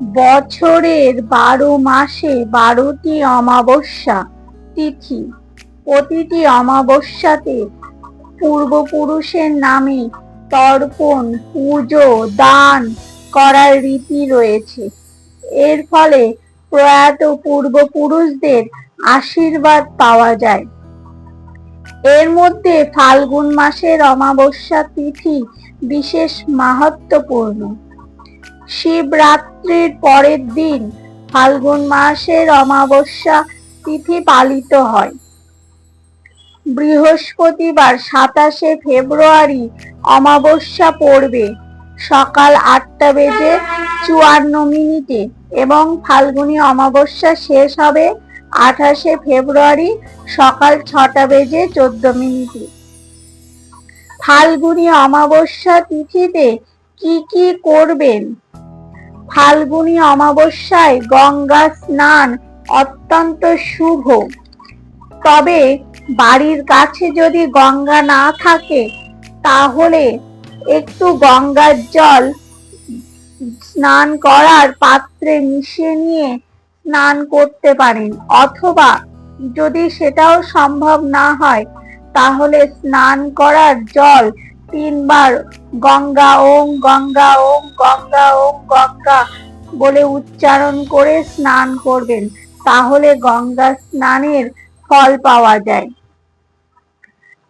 বছরের বারো মাসে বারোটি অমাবস্যা তিথি। প্রতিটি অমাবস্যাতে পূর্বপুরুষের নামে তর্পণ, পুজো, দান করার রীতি রয়েছে। এর ফলে প্রয়াত পূর্বপুরুষদের আশীর্বাদ পাওয়া যায়। এর মধ্যে ফাল্গুন মাসের অমাবস্যা তিথি বিশেষ মাহাত্মপূর্ণ শিবরাত্রির পরের দিন ফাল্গুন মাসের অমাবস্যা তিথি পালিত হয়। বৃহস্পতিবার সাতাশে ফেব্রুয়ারি অমাবস্যা পড়বে। সকাল আটটা বেজে চুয়ান্ন মিনিটে এবং ফাল্গুনী অমাবস্যা শেষ হবে আঠাশে ফেব্রুয়ারি সকাল ছটা বেজে চোদ্দ মিনিটে। ফাল্গুনী অমাবস্যা তিথিতে কি কি করবেন? ফাল্গুনী অমাবস্যায় গঙ্গা স্নান অত্যন্ত শুভ। তবে বাড়ির কাছে যদি গঙ্গা না থাকে, তাহলে একটু গঙ্গার জল স্নান করার পাত্রে মিশিয়ে নিয়ে স্নান করতে পারেন। অথবা যদি সেটাও সম্ভব না হয়, তাহলে স্নান করার জল তিনবার গঙ্গা ওম গঙ্গা ওম গঙ্গা ওম, গঙ্গা বলে উচ্চারণ করে স্নান করবেন। তাহলে গঙ্গা স্নানের ফল পাওয়া যায়।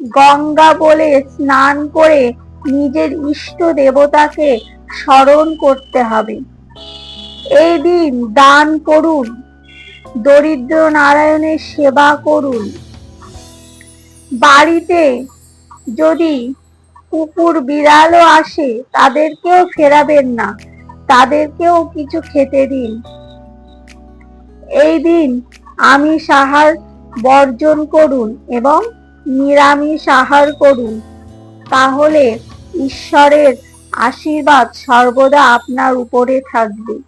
গঙ্গা বলে স্নান করে নিজের ইষ্ট দেবতাকে স্মরণ করতে হবে। এই দিন দান করুন, দরিদ্র নারায়ণের সেবা করুন। বাড়িতে যদি কুকুর বিড়ালও আসে, তাদেরকেও ফেরাবেন না। তাদেরকেও কিছু খেতে দিন। এই দিন আমিষ আহার বর্জন করুন এবং নিরামিষ আহার করুন। তাহলে ঈশ্বরের আশীর্বাদ সর্বদা আপনার উপরে থাকবে।